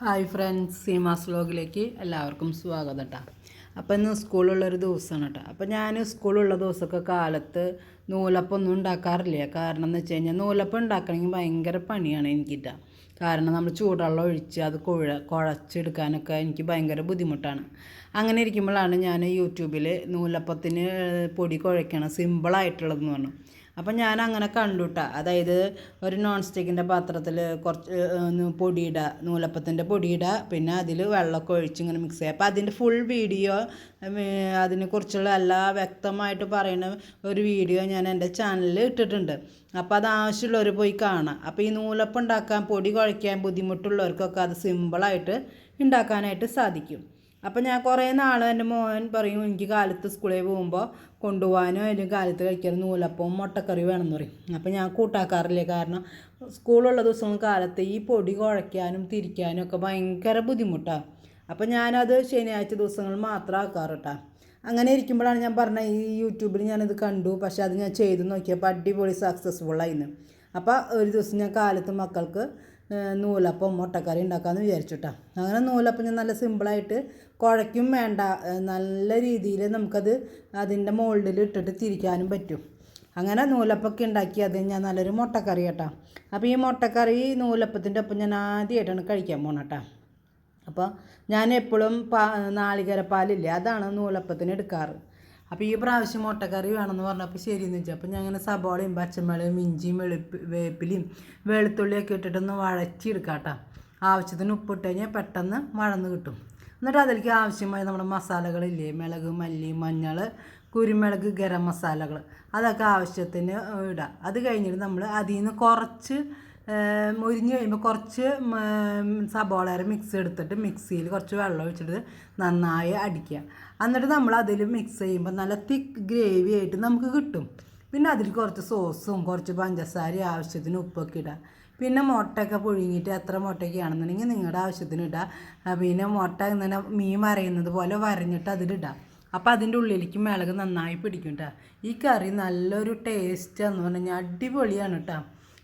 Hi friends Seemas വ്ലോഗിലേക്ക് എല്ലാവർക്കും സ്വാഗതം കേട്ടോ അപ്പോൾ ഇന്ന് സ്കൂളുള്ളൊരു ദിവസമാണ് കേട്ടോ അപ്പോൾ ഞാൻ സ്കൂളുള്ള ദിവസമൊക്കെ കാലത്ത് നൂലപ്പം ഒന്നും ഉണ്ടാക്കാറില്ല. കാരണം എന്ന് വെച്ച് കഴിഞ്ഞാൽ നൂലപ്പം ഉണ്ടാക്കണമെങ്കിൽ ഭയങ്കര പണിയാണ് എനിക്കിട്ട കാരണം നമ്മൾ ചൂടുവെള്ളം ഒഴിച്ച് അത് കുഴ കുഴച്ചെടുക്കാനൊക്കെ എനിക്ക് ഭയങ്കര ബുദ്ധിമുട്ടാണ്. അങ്ങനെ ഇരിക്കുമ്പോഴാണ് ഞാൻ യൂട്യൂബിൽ നൂലപ്പത്തിന് പൊടി കുഴയ്ക്കണം സിമ്പിളായിട്ടുള്ളതെന്ന് പറഞ്ഞു. അപ്പം ഞാൻ അങ്ങനെ കണ്ടുട്ടാ. അതായത് ഒരു നോൺ സ്റ്റിക്കിന്റെ പാത്രത്തിൽ കുറച്ച് പൊടിയിടുക നൂലപ്പത്തിന്റെ പൊടിയിടുക പിന്നെ അതിൽ വെള്ളമൊക്കെ ഒഴിച്ച് ഇങ്ങനെ മിക്സ് ചെയ്യുക അപ്പോൾ അതിന്റെ ഫുൾ വീഡിയോ അതിനെക്കുറിച്ചുള്ള എല്ലാ വ്യക്തമായിട്ട് പറയുന്ന ഒരു വീഡിയോ ഞാൻ എന്റെ ചാനലിൽ ഇട്ടിട്ടുണ്ട്. അപ്പോൾ അത് ആവശ്യമുള്ളവർ പോയി കാണാം. അപ്പോൾ ഈ നൂലപ്പം ഉണ്ടാക്കാൻ പൊടി കുഴയ്ക്കാൻ ബുദ്ധിമുട്ടുള്ളവർക്കൊക്കെ അത് സിമ്പിളായിട്ട് ഉണ്ടാക്കാനായിട്ട് സാധിക്കും. അപ്പം ഞാൻ കുറേ നാൾ എന്റെ മോൻ പറയും എനിക്ക് കാലത്ത് സ്കൂളിൽ പോകുമ്പോൾ കൊണ്ടുപോകാനോ അല്ലെങ്കിൽ കാലത്ത് കഴിക്കാൻ നൂലപ്പവും മുട്ടക്കറി വേണമെന്ന് പറയും. അപ്പം ഞാൻ കൂട്ടാക്കാറില്ല? കാരണം സ്കൂളുള്ള ദിവസങ്ങൾ കാലത്ത് ഈ പൊടി കുഴയ്ക്കാനും തിരിക്കാനും ഒക്കെ ഭയങ്കര ബുദ്ധിമുട്ടാണ് അപ്പം ഞാനത് ശനിയാഴ്ച ദിവസങ്ങൾ മാത്രം ആക്കാറ് കേട്ടോ അങ്ങനെ ഇരിക്കുമ്പോഴാണ് ഞാൻ പറഞ്ഞ ഈ യൂട്യൂബിൽ ഞാനത് കണ്ടു. പക്ഷേ അത് ഞാൻ ചെയ്ത് നോക്കിയപ്പോൾ അടിപൊളി സക്സസ്ഫുൾ സക്സസ്ഫുള്ളായിരുന്നു അപ്പോൾ ഒരു ദിവസം ഞാൻ കാലത്ത് മക്കൾക്ക് നൂലപ്പം മുട്ടക്കറി ഉണ്ടാക്കാമെന്ന് വിചാരിച്ചുട്ടാ. അങ്ങനെ നൂലപ്പം ഞാൻ നല്ല സിമ്പിളായിട്ട് കുഴയ്ക്കും വേണ്ട. നല്ല രീതിയിൽ നമുക്കത് അതിന്റെ മോൾഡിൽ ഇട്ടിട്ട് തിരിക്കാനും പറ്റും. അങ്ങനെ നൂലപ്പൊക്കെ ഉണ്ടാക്കി അത് ഞാൻ നല്ലൊരു മുട്ടക്കറി കേട്ടോ അപ്പോൾ ഈ മുട്ടക്കറി നൂലപ്പത്തിന്റെ ഒപ്പം ഞാൻ ആദ്യമായിട്ടാണ് കഴിക്കാൻ പോകണം കേട്ടോ അപ്പോൾ ഞാൻ എപ്പോഴും പാ നാളികേരപ്പാലില്ലേ അതാണ് നൂലപ്പത്തിന് എടുക്കാറ്. അപ്പോൾ ഈ പ്രാവശ്യം മുട്ടക്കറി വേണമെന്ന് പറഞ്ഞപ്പോൾ ശരിയെന്ന് വെച്ചാൽ അപ്പോൾ ഞാൻ അങ്ങനെ സബോളയും പച്ചമുളകും മിഞ്ചിയും വെളുപ്പ് വേപ്പിലയും വെളുത്തുള്ളിയൊക്കെ ഇട്ടിട്ടൊന്ന് വഴച്ചെടുക്കാം കേട്ടോ ആവശ്യത്തിന് ഉപ്പിട്ട് കഴിഞ്ഞാൽ പെട്ടെന്ന് വഴന്ന് കിട്ടും. എന്നിട്ട് അതിലേക്ക് ആവശ്യമായ നമ്മുടെ മസാലകളില്ലേ? മിളക് മല്ലി മഞ്ഞൾ കുരുമുളക് ഗരം മസാലകൾ അതൊക്കെ ആവശ്യത്തിന് ഇടാം. അത് കഴിഞ്ഞിട്ട് നമ്മൾ അതിൽ നിന്ന് കുറച്ച് മുരിഞ്ഞ് കഴിയുമ്പോൾ കുറച്ച് സബോളയുടെ മിക്സ് എടുത്തിട്ട് മിക്സിയിൽ കുറച്ച് വെള്ളം ഒഴിച്ചിട്ട് നന്നായി അടിക്കുക. എന്നിട്ട് നമ്മൾ അതിൽ മിക്സ് ചെയ്യുമ്പോൾ നല്ല തിക്ക് ഗ്രേവി ആയിട്ട് നമുക്ക് കിട്ടും. പിന്നെ അതിൽ കുറച്ച് സോസും കുറച്ച് പഞ്ചസാര ആവശ്യത്തിന് ഉപ്പൊക്കെ ഇടുക പിന്നെ മുട്ടയൊക്കെ പുഴുങ്ങിയിട്ട് എത്ര മുട്ടയൊക്കെയാണെന്നുണ്ടെങ്കിൽ നിങ്ങളുടെ ആവശ്യത്തിന് ഇടുക പിന്നെ മുട്ട ഇങ്ങനെ മീൻ വരയുന്നത് പോലെ വരഞ്ഞിട്ട് അതിലിടാം അപ്പോൾ അതിന്റെ ഉള്ളിലേക്ക് മിളക് നന്നായി പിടിക്കും കേട്ടോ ഈ കറി നല്ലൊരു ടേസ്റ്റ് എന്ന് പറഞ്ഞു കഴിഞ്ഞാൽ അടിപൊളിയാണ് കേട്ടോ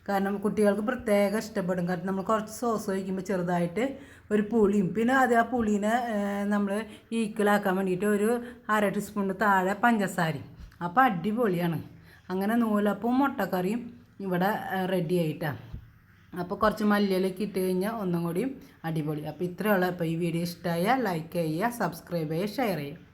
കാരണം കുട്ടികൾക്ക് പ്രത്യേകം ഇഷ്ടപ്പെടും. കാരണം നമ്മൾ കുറച്ച് സോസ് ഒഴിക്കുമ്പോൾ ചെറുതായിട്ട് ഒരു പുളിയും. പിന്നെ അത് ആ പുളീനെ നമ്മൾ ഈക്വലാക്കാൻ വേണ്ടിയിട്ട് ഒരു അര ടീസ്പൂണ് താഴെ പഞ്ചസാരയും. അപ്പോൾ അടിപൊളിയാണ്. അങ്ങനെ നൂലപ്പവും മുട്ടക്കറിയും ഇവിടെ റെഡി ആയിട്ടാണ് അപ്പോൾ കുറച്ച് മല്ലിയിലേക്ക് ഇട്ട് കഴിഞ്ഞാൽ ഒന്നും കൂടിയും അടിപൊളി. അപ്പോൾ ഇത്രയുള്ള അപ്പോൾ ഈ വീഡിയോ ഇഷ്ടമായാൽ ലൈക്ക് ചെയ്യുക സബ്സ്ക്രൈബ് ചെയ്യുക ഷെയർ ചെയ്യുക.